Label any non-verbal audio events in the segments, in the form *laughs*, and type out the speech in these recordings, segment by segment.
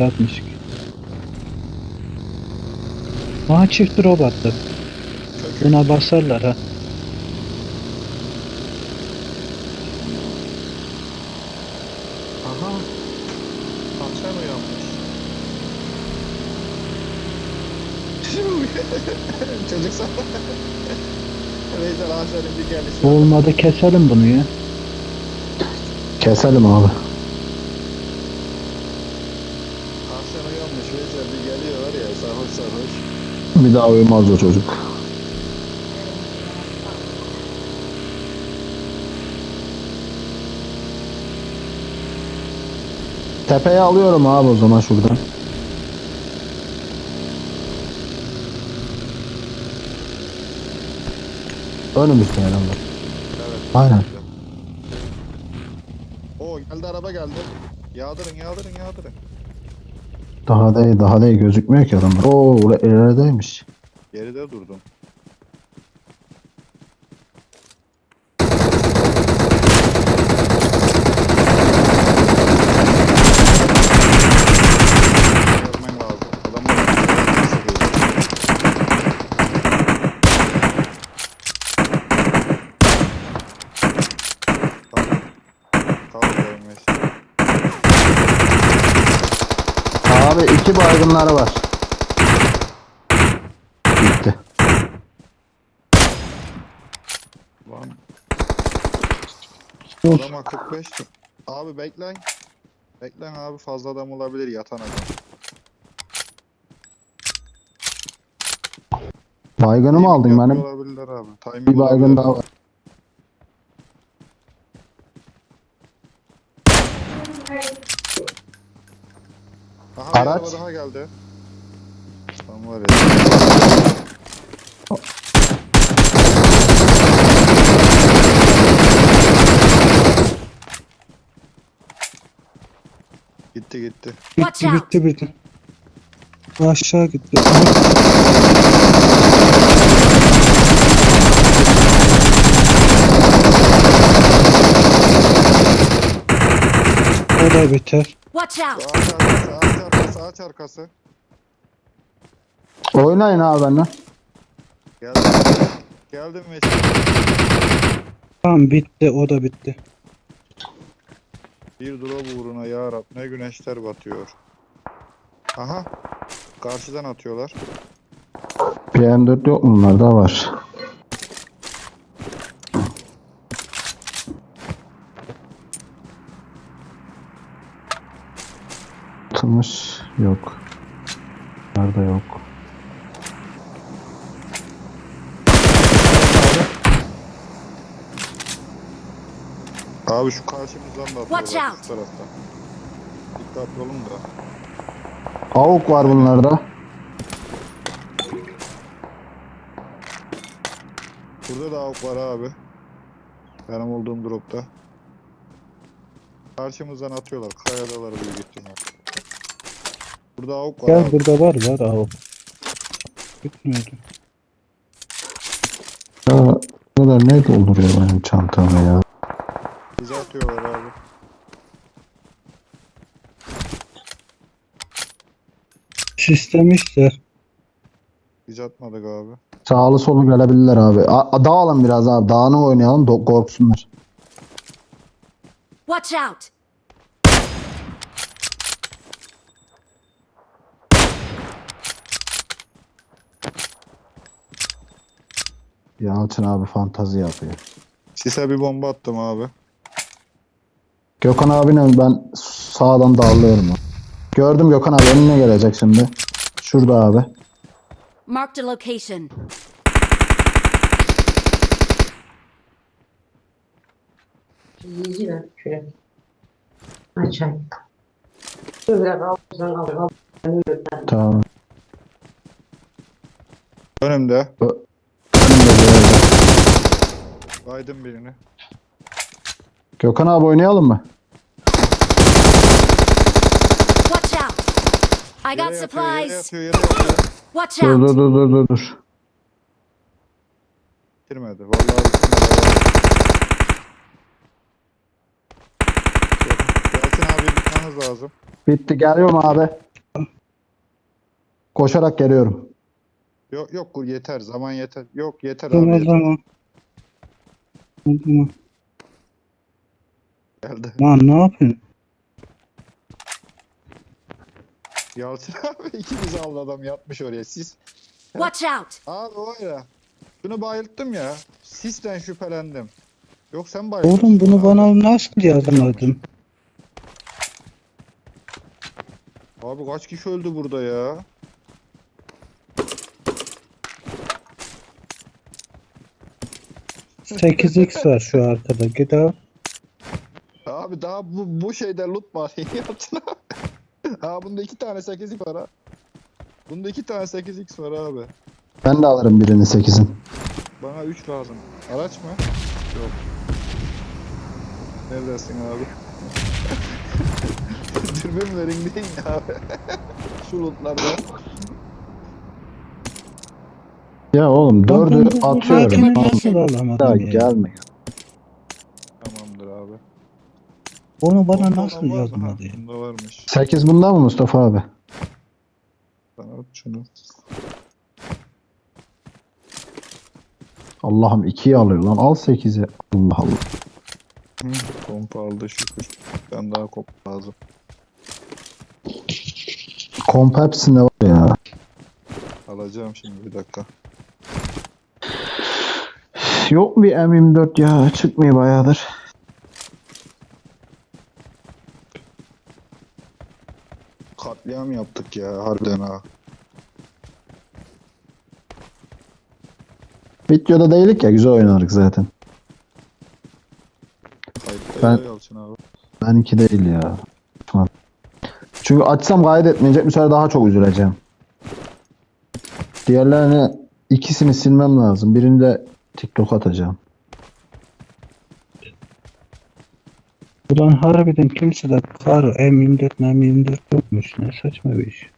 62. Aha çift drop attı. Buna basarlar ha. Aha. Tavşan uyanmış. *laughs* Çocuk sana. Veysel Hasan'ın bir gelişi. Olmadı keselim bunu ya. Keselim abi. Tavşan uyanmış Veysel bir geliyor var ya sarhoş sarhoş. Bir daha uyumaz o çocuk. Tepeye alıyorum abi o zaman şuradan. Önümüzde herhalde. Evet. Aynen. Oo geldi araba geldi. Yağdırın yağdırın yağdırın. Daha değil, daha değil gözükmüyor ki adamlar. Oo, ilerideymiş. Geride durdum. Görmen lazım. Adamlar Tamam. Tamam görmüş. Abi iki baygınları var. Bitti. Lan Of. Adama 45. Abi bekleyin. Bekleyin abi fazla adam olabilir yatan adam. Baygını mı aldın benim? Olabilirler abi. Timing Bir baygın olabilir. daha var. Aha bir Araç. araba daha geldi. Tam var ya. Gitti gitti. Watch Bitti out. bitti bitti. Aşağı gitti. Aha. O da biter. Watch out. Ağaç arkası, ağaç arkası, ağaç arkası. Oynayın abi benimle. Geldim. Geldim ve Tamam bitti o da bitti. bir drop uğruna ya Rab ne güneşler batıyor. Aha. Karşıdan atıyorlar. PM4 yok mu bunlarda var. Yok. Nerede yok. Abi şu karşımızdan da atıyorlar. Watch şu out. taraftan. Dikkatli olun da. Avuk var bunlarda. Burada da avuk var abi. Benim olduğum dropta. Karşımızdan atıyorlar. Kayadalar büyük ihtimal. Burada avuk var Gel abi. burada var var abi. Bitmiyordu. Ya, bu kadar ne dolduruyor benim çantamı ya. Bize atıyorlar abi. Sistem işte. Biz atmadık abi. Sağlı solu gelebilirler abi. A, a- dağılın biraz abi. Dağını oynayalım. Do- korksunlar. Watch out. Yalçın abi fantazi yapıyor. Sise bir bomba attım abi. Gökhan abine ben sağdan dağılıyorum. Gördüm Gökhan abi önüne gelecek şimdi. Şurada abi. Marked a location. Yiyici ver şöyle. Ay. Şöyle al. Tamam. Önümde. Yerde. Baydım birini. Gökhan abi oynayalım mı? Watch out. I got Yere yatıyor, yere supplies. yatıyor, yere yatıyor. Watch Dur out. dur dur dur dur dur. Bitirmedi. Vallahi bitirmedi. Yasin abi bitmeniz lazım. Bitti geliyorum abi. Koşarak geliyorum. Yok yok kur yeter zaman yeter. Yok yeter abi Tamam yeter. zaman. O zaman. Geldi. Lan ne yapıyorsun? Yalçın *laughs* abi ikimiz aldı adam yatmış oraya. Sis. Watch out! Abi var ya. Bunu bayılttım ya. Sisten şüphelendim. Yok sen bayılttın. Oğlum bunu bana nasıl yazmadın? Abi kaç kişi öldü burada ya? Sekiz x var şu arkada. Git al. Abi daha bu, bu şeyde loot var. *laughs* Abi. Ha bunda iki tane 8x var ha. Bunda iki tane 8x var abi. Ben de alırım birini 8'in. Bana 3 lazım. Araç mı? Yok. Neredesin abi? *laughs* Dürbün verin değil mi abi? *laughs* Şu lootlarda. Ya oğlum dördü bu atıyorum. nasıl alamadım ya? gelme. Tamamdır abi. Onu bana Bomba nasıl olan var mı? yazmadı Ha, ya? Bunda varmış. 8 bunda mı Mustafa abi? Sana at şunu. Allah'ım 2'yi alıyor lan. Al 8'i. Allah Allah. Hı, kompa aldı şükür. Ben daha komp lazım. Komp hepsinde var ya. Alacağım şimdi bir dakika. *sighs* Yok bir M24 ya? Çıkmıyor bayağıdır. Katliam yaptık ya harbiden ha. Videoda değilik ya güzel oynarız zaten. Kayıtta Ben- Yalçın abi. Benimki değil ya. Çünkü açsam kaydetmeyecek bir sefer daha çok üzüleceğim. Diğerlerini ikisini silmem lazım. Birini de TikTok atacağım. Ulan harbiden kimse de kar M24 M24 yokmuş. Ne saçma bir iş.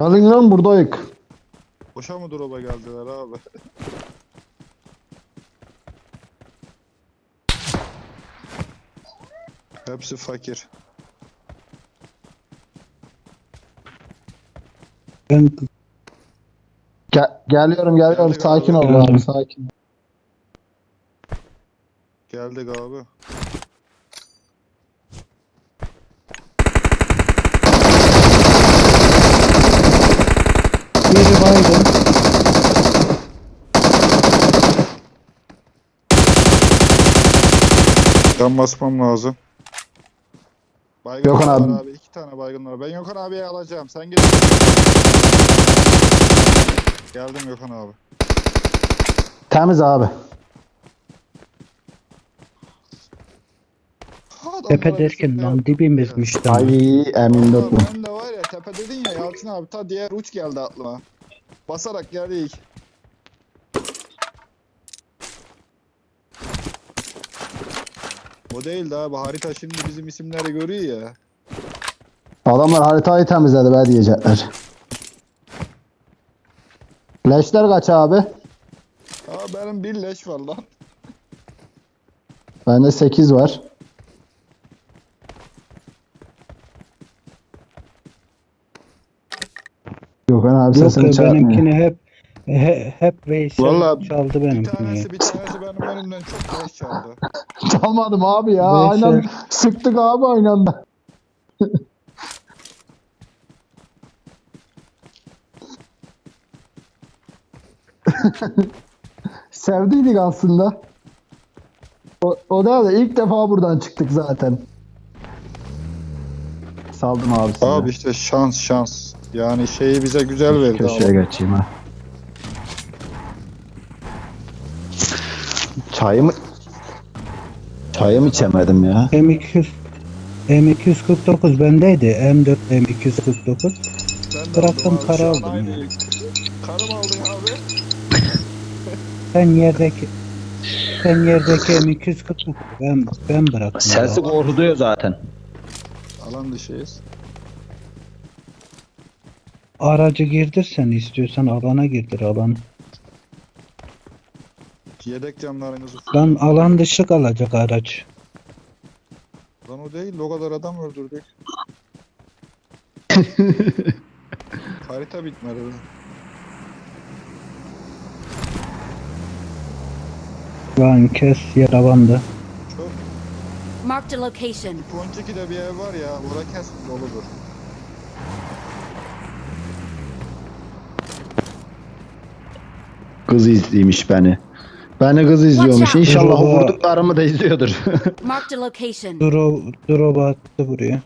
Alın lan buradayık. Boşa mı drop'a geldiler abi? *laughs* Hepsi fakir. Ben Gel- geliyorum geliyorum. Sakin ol abi. abi sakin. Geldik abi. biri baygın. Can basmam lazım. Baygın Gökhan var abi. abi. iki tane baygın var. Ben Gökhan abiye alacağım. Sen git. Geldim Gökhan abi. Temiz abi. Adamlara Tepe derken lan dibimizmiş Ay tamam. M24 bu. Vallahi Ben de var ya tepe dedin ya Yalçın abi ta diğer uç geldi aklıma. Basarak geldik. O değildi abi harita şimdi bizim isimleri görüyor ya. Adamlar haritayı temizledi be diyecekler. Leşler kaç abi? Aa benim bir leş var lan. Bende 8 var. Gökhan abi Yok sesini ya çarpmıyor. benimkini hep he, hep Veysel Vallahi çaldı Bir benimkini. tanesi bir tanesi benim önümden çok leş çaldı. *laughs* Çalmadım abi ya. Veysel. Aynen sıktık abi aynı anda. *laughs* *laughs* Sevdiydik aslında. O, o da da ilk defa buradan çıktık zaten. Saldım abi size. Abi işte şans şans. Yani şeyi bize güzel verdi Köşeye abi. geçeyim ha. Çayımı Çayımı içemedim ya. M200 M249 bendeydi. M4 M249. Ben de Bıraktım, aldım abi. kara Şu an aldım ya. Karı mı aldın abi? Sen yerdeki sen yerdeki M249 ben ben bıraktım. Sensi ya. korkutuyor zaten. Alan dışıyız. Aracı girdirsen istiyorsan alana girdir alan. Yedek camlarınızı Lan alan dışı kalacak araç. Lan o değil o kadar adam öldürdük. *laughs* Harita bitmedi. Lan kes yara bandı. Çok Marked a location. Ponçiki'de bir ev var ya. Orada kesin doludur. Kız izliymiş beni. Beni kız izliyormuş. İnşallah Merhaba. vurduklarımı da izliyordur. *laughs* Marked a location. Drop, drop attı buraya.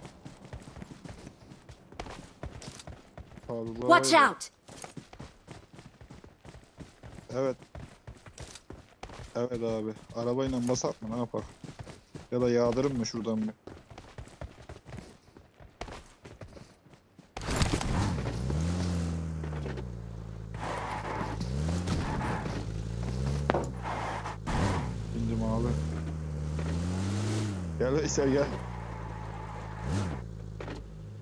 Watch out! Evet. Evet abi. Arabayla basak mı ne yapar? Ya da yağdırın mı şuradan bir? Bindim abi. Gel Veysel gel.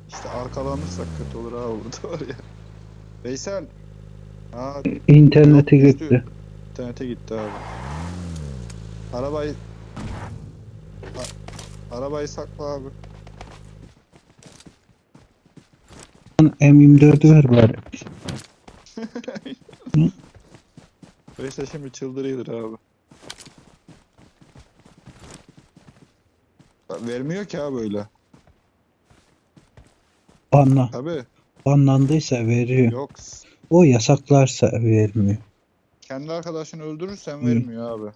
İşte arkalanırsak kötü olur ha *laughs* burada var ya. Veysel. Aa İnternete gitti. İnternete gitti abi. Arabayı A- arabayı sakla abi. Lan M24'ü ver bari. *laughs* Öyleyse şimdi çıldırıyordur abi. Vermiyor ki abi öyle. Banla. Abi Banlandıysa veriyor. yok. O yasaklarsa vermiyor. Kendi arkadaşını öldürürsen Hı. vermiyor abi.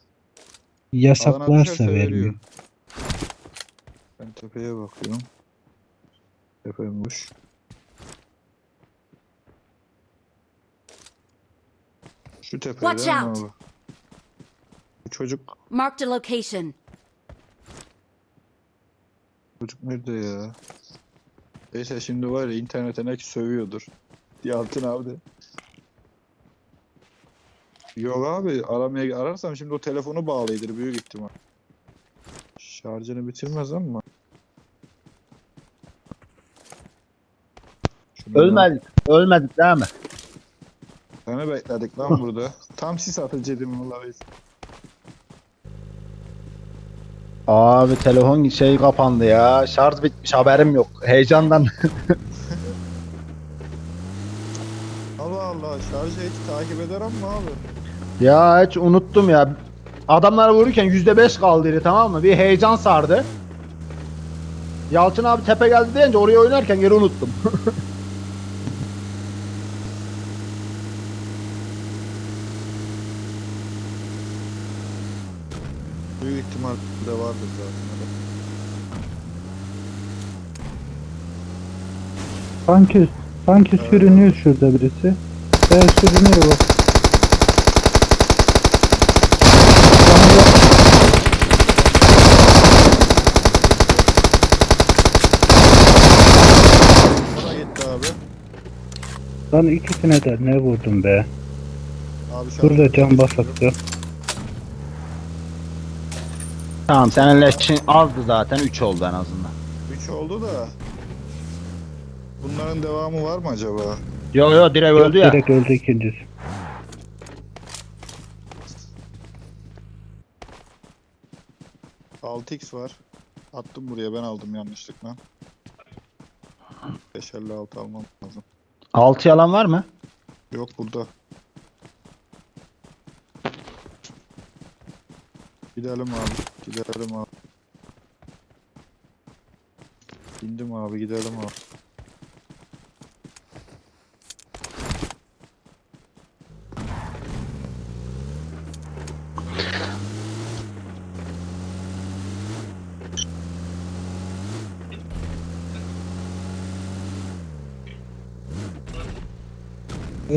Yasaklarsa veriyor. vermiyor. Ben tepeye bakıyorum. Tepeymiş. Şu tepe Watch değil mi out. abi? Bu çocuk Marked a location. Çocuk nerede ya? Neyse şimdi var ya internete ne ki sövüyordur. Yalçın abi de. Yok abi aramaya ararsam şimdi o telefonu bağlıydır büyük ihtimal. Şarjını bitirmez ama. Ölmedik. Ölmedik değil mi? Seni bekledik lan *laughs* burada. Tam sis atıcıydım vallahi. Abi telefon şey kapandı ya. Şarj bitmiş haberim yok. Heyecandan. *laughs* Allah Allah şarjı hiç takip eder ama abi. Ya hiç unuttum ya. Adamlara vururken %5 kaldıydı tamam mı? Bir heyecan sardı. Yalçın abi tepe geldi deyince oraya oynarken geri unuttum. *laughs* Büyük ihtimal de vardır zaten. Sanki sanki sürünüyor şurada birisi. Evet sürünüyor bak. O da gitti abi. Lan ikisine de ne vurdum be. Abi Burada can basaktı. tamam senin leşin azdı zaten 3 oldu en azından. 3 oldu da. Bunların devamı var mı acaba? Yo yo direkt Yok, öldü ya. direkt öldü ikincisi. Altı x var. Attım buraya ben aldım yanlışlıkla. 556 almam lazım. 6 yalan var mı? Yok burada. Gidelim abi. Gidelim abi. Bindim abi gidelim abi.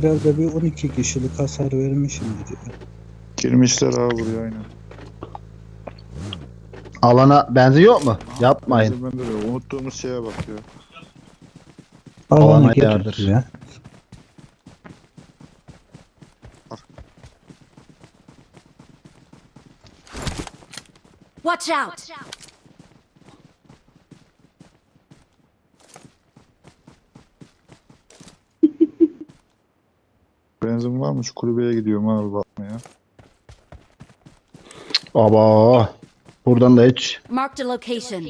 Herhalde bir 12 kişilik hasar vermişimdir ya. Girmişler abi buraya aynen. Alana benzin yok mu? Yapmayın. Bende de unuttuğumuz şeye bak ya. Alana getir yardır. ya. Watch out! Benzin var mı? Şu kulübeye gidiyorum abi bakmaya. Aba. Buradan da hiç. Marked a location.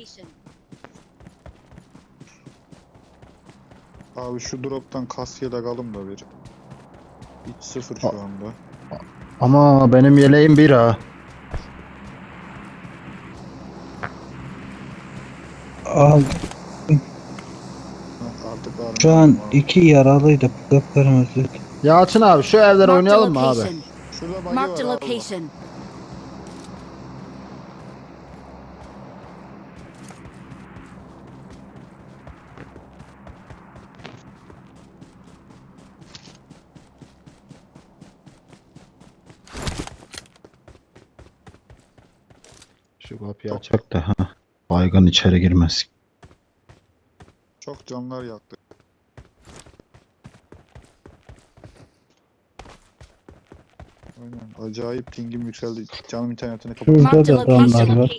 Abi şu droptan kas yelekalım da bir. Hiç sıfır şu A- anda. Ama benim yeleğim bir ha. Al. Artık. Şu an iki yaralıydı. Kıpkırmızı. Yalçın abi şu evlere oynayalım mı abi? Şurada Marked a var abi. location. Şu kapıyı açak da ha. Baygın içeri girmez. Çok canlar yaktı. Aynen. Acayip pingim yükseldi. Canım internetini kapattı. Şurada da adamlar var.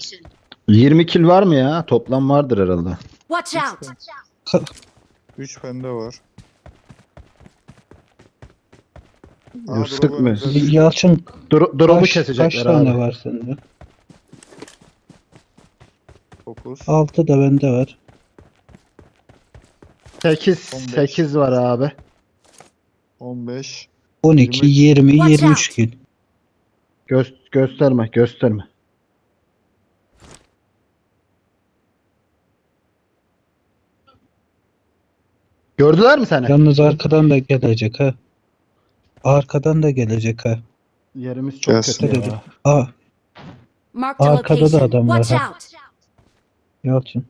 20 kill var mı ya? Toplam vardır herhalde. Watch out! 3 bende *laughs* var. Yusuf drop'u mu? önümüzde- Yalçın Dur drop'u kaç, kesecekler kaç tane abi. var sende? Dokuz. 6 da bende var. 8 15. 8 var abi. 15. 12, 20, Watch 23 out. gün. Göz, gösterme gösterme. Gördüler mi seni? Yalnız arkadan da gelecek ha. Arkadan da gelecek ha. Yerimiz çok Gelsin kötü ya. ya. Aa Marked a Arkada da location. adam var Watch ha. out! Yalçın.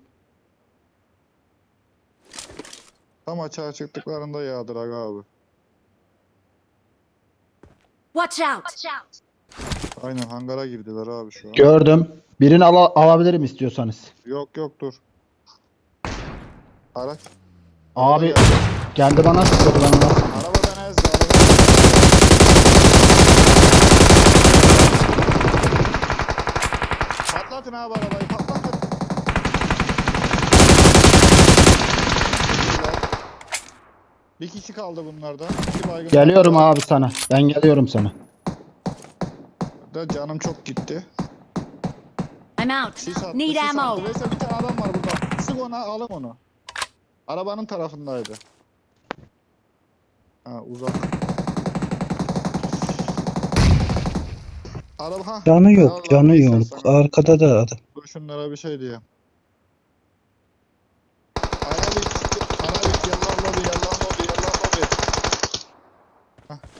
Tam açığa çıktıklarında yağdır aga abi. Watch out! Aynen hangara girdiler abi şu an. Gördüm. Birini ala- alabilirim istiyorsanız. yok yok dur. Araç. Abi geldi. geldi bana sıkıyordu ben ona. Arabadan ezdi arabadan. Patlatın abi arabayı patlatın. Bir kişi kaldı bunlardan. İki baygın Geliyorum kaldı. abi sana. Ben geliyorum sana. Da canım çok gitti. I'm out. Sis attı, Need sis ammo. attı. Neyse bir tane adam var burada. Sık ona alın onu. Arabanın tarafındaydı. Ha uzak. Araba ha. Canı Allah yok, canı yok. sana. Arkada da adam. Dur şunlara bir şey diyeyim.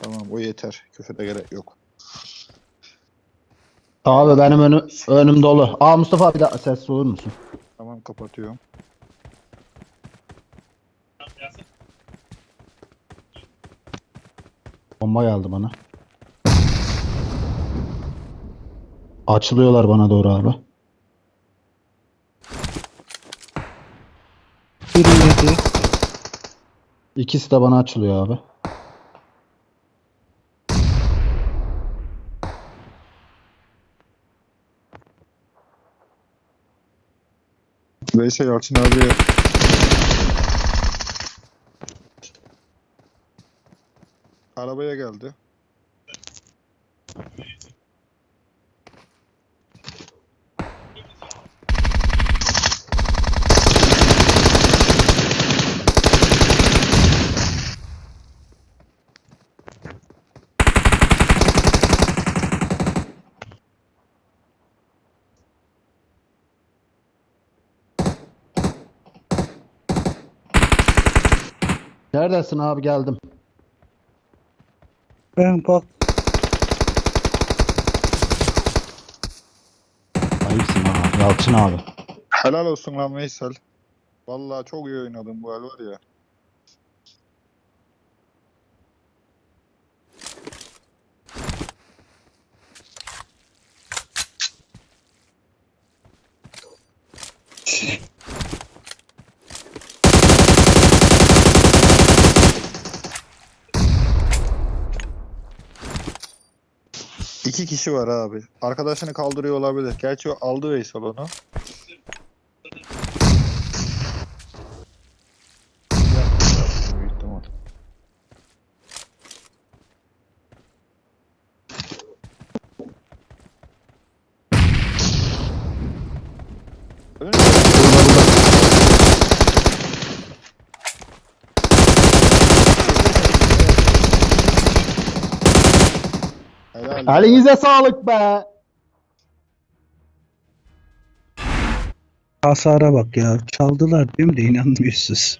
Tamam o yeter. Küfüre gerek yok. Abi benim önüm, önüm dolu. Aa Mustafa bir daha sessiz olur musun? Tamam kapatıyorum. Bomba geldi bana. Açılıyorlar bana doğru abi. Biri yedi. İkisi de bana açılıyor abi. Neyse Yalçın abi. Arabaya geldi. Neredesin abi geldim. Ben bak Ayıpsın abi. Yalçın abi. Helal olsun lan Veysel. Vallahi çok iyi oynadın bu el var ya. İki kişi var abi. Arkadaşını kaldırıyor olabilir. Gerçi aldı Veysel onu. Büyük ihtimal. Önce- Helal. Elinize sağlık be. Hasara bak ya. Çaldılar değil mi de inanmıyorsunuz.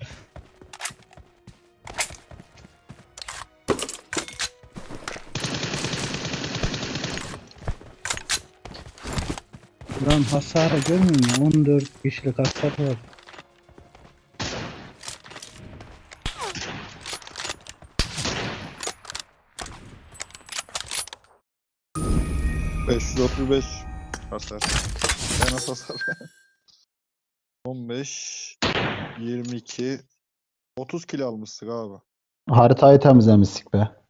Lan hasara görmüyor musun? 14 kişilik hasar var. Hasar. En az hasar. 15... 22... 30 kilo almıştık abi. Haritayı temizlemiştik be.